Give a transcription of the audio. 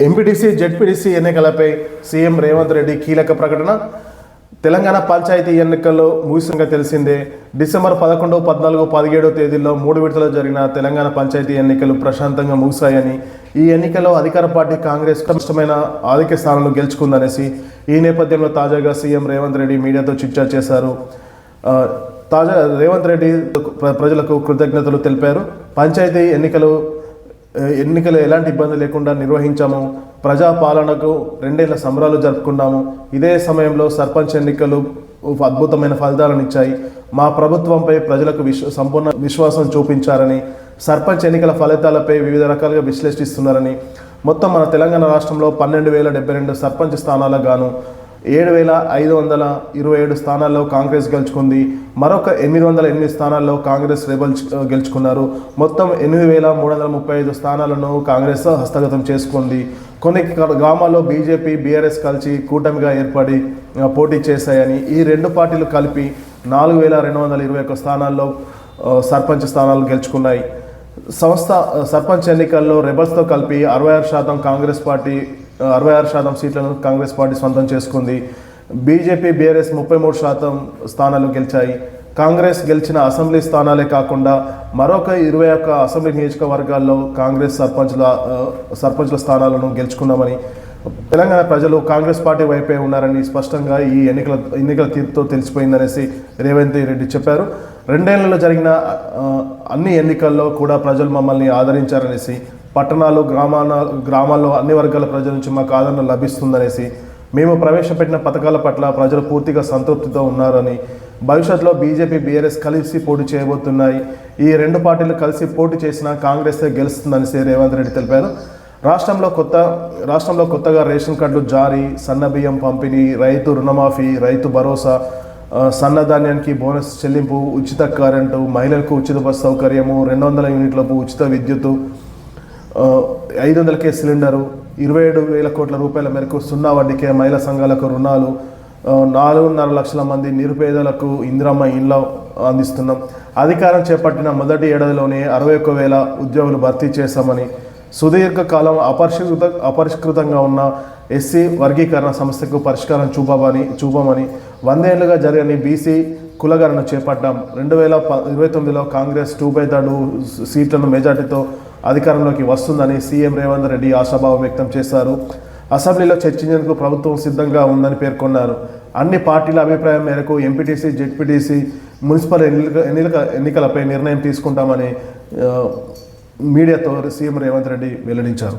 MPTC ZPTC ఎన్నికలపై CM Revanth Reddy కీలక ప్రకటన. తెలంగాణ పంచాయతీ ఎన్నికల్లో ముగిసంగా తెలిసిందే. డిసెంబర్ పదకొండు పద్నాలుగు పదిహేడో తేదీల్లో మూడు విడతలో జరిగిన తెలంగాణ పంచాయతీ ఎన్నికలు ప్రశాంతంగా ముగిశాయని ఈ ఎన్నికల్లో అధికార పార్టీ కాంగ్రెస్ కష్టమైన ఆధిక్య స్థానంలో గెలుచుకుందనేసి ఈ నేపథ్యంలో తాజాగా సీఎం రేవంత్ రెడ్డి మీడియాతో చిట్చా చేశారు. తాజా రేవంత్ రెడ్డి ప్ర- ప్రజలకు కృతజ్ఞతలు తెలిపారు. పంచాయతీ ఎన్నికలు ఎన్నికలు ఎలాంటి ఇబ్బంది లేకుండా నిర్వహించాము. ప్రజాపాలనకు రెండేళ్ళ సంబరాలు జరుపుకున్నాము. ఇదే సమయంలో సర్పంచ్ ఎన్నికలు అద్భుతమైన ఫలితాలను ఇచ్చాయి. మా ప్రభుత్వంపై ప్రజలకు విశ్వ సంపూర్ణ విశ్వాసం చూపించారని సర్పంచ్ ఎన్నికల ఫలితాలపై వివిధ రకాలుగా విశ్లేషిస్తున్నారని. మొత్తం మన తెలంగాణ రాష్ట్రంలో పన్నెండు వేల డెబ్బై రెండు సర్పంచ్ స్థానాలకు గాను ఏడు వేల ఐదు వందల ఇరవై ఏడు స్థానాల్లో కాంగ్రెస్ గెలుచుకుంది. మరొక ఎనిమిది వందల ఎనిమిది స్థానాల్లో కాంగ్రెస్ రెబల్స్ గెలుచుకున్నారు. మొత్తం ఎనిమిది వేల మూడు వందల ముప్పై ఐదు స్థానాలను కాంగ్రెస్ హస్తగతం చేసుకుంది. కొన్ని గ్రామాల్లో బీజేపీ బీఆర్ఎస్ కలిసి కూటమిగా ఏర్పడి పోటీ చేశాయని ఈ రెండు పార్టీలు కలిపి నాలుగు వేల రెండు వందల ఇరవై ఒక్క స్థానాల్లో సర్పంచ్ స్థానాలు గెలుచుకున్నాయి. సంస్థ సర్పంచ్ ఎన్నికల్లో రెబల్స్తో కలిపి అరవై ఆరు శాతం కాంగ్రెస్ పార్టీ అరవై ఆరు శాతం సీట్లను కాంగ్రెస్ పార్టీ సొంతం చేసుకుంది. బీజేపీ బీఆర్ఎస్ ముప్పై మూడు శాతం స్థానాలు గెలిచాయి. కాంగ్రెస్ గెలిచిన అసెంబ్లీ స్థానాలే కాకుండా మరొక ఇరవై ఒక్క అసెంబ్లీ నియోజకవర్గాల్లో కాంగ్రెస్ సర్పంచ్ల సర్పంచ్ల స్థానాలను గెలుచుకున్నామని తెలంగాణ ప్రజలు కాంగ్రెస్ పార్టీ వైపే ఉన్నారని స్పష్టంగా ఈ ఎన్నికల ఎన్నికల తీర్పుతో తెలిసిపోయిందనేసి రేవంత్ రెడ్డి చెప్పారు. రెండేళ్ళలో జరిగిన అన్ని ఎన్నికల్లో కూడా ప్రజలు మమ్మల్ని ఆదరించారనేసి పట్టణాలు గ్రామాల గ్రామాల్లో అన్ని వర్గాల ప్రజల నుంచి మాకు ఆదరణ లభిస్తుందనేసి మేము ప్రవేశపెట్టిన పథకాల పట్ల ప్రజలు పూర్తిగా సంతృప్తితో ఉన్నారని భవిష్యత్తులో బీజేపీ బీఆర్ఎస్ కలిసి పోటీ చేయబోతున్నాయి. ఈ రెండు పార్టీలు కలిసి పోటీ చేసినా కాంగ్రెస్ గెలుస్తుందనేసి రేవంత్ రెడ్డి తెలిపారు. రాష్ట్రంలో కొత్త రాష్ట్రంలో కొత్తగా రేషన్ కార్డులు జారీ సన్నబియ్యం పంపిణీ రైతు రుణమాఫీ రైతు భరోసా సన్నధాన్యానికి బోనస్ చెల్లింపు ఉచిత కరెంటు మహిళలకు ఉచిత బస్ సౌకర్యము రెండు వందల యూనిట్లకు ఉచిత విద్యుత్తు ఐదు వందల వందలకే సిలిండరు ఇరవై ఏడు వేల కోట్ల రూపాయల మేరకు సున్నా వడ్డీకే మహిళా సంఘాలకు రుణాలు నాలుగున్నర లక్షల మంది నిరుపేదలకు ఇందిరమ్మ ఇండ్ల అందిస్తున్నాం. అధికారం చేపట్టిన మొదటి ఏడాదిలోనే అరవై ఒక్క వేల ఉద్యోగులు భర్తీ చేశామని సుదీర్ఘకాలం అపరిష్కృత అపరిష్కృతంగా ఉన్న ఎస్సీ వర్గీకరణ సమస్యకు పరిష్కారం చూపమని చూపమని వందేళ్ళుగా జరగని బీసీ కులగణన చేపట్టాం. రెండు వేల ఇరవై తొమ్మిదిలో కాంగ్రెస్ టూ బై థర్డ్ సీట్లను మెజార్టీతో అధికారంలోకి వస్తుందని సీఎం రేవంత్ రెడ్డి ఆశాభావం వ్యక్తం చేశారు. అసెంబ్లీలో చర్చించేందుకు ప్రభుత్వం సిద్ధంగా ఉందని పేర్కొన్నారు. అన్ని పార్టీల అభిప్రాయం మేరకు ఎంపీటీసీ జెడ్పీటీసీ మున్సిపల్ ఎన్నిక ఎన్నికలపై నిర్ణయం తీసుకుంటామని మీడియాతో సీఎం రేవంత్ రెడ్డి వెల్లడించారు.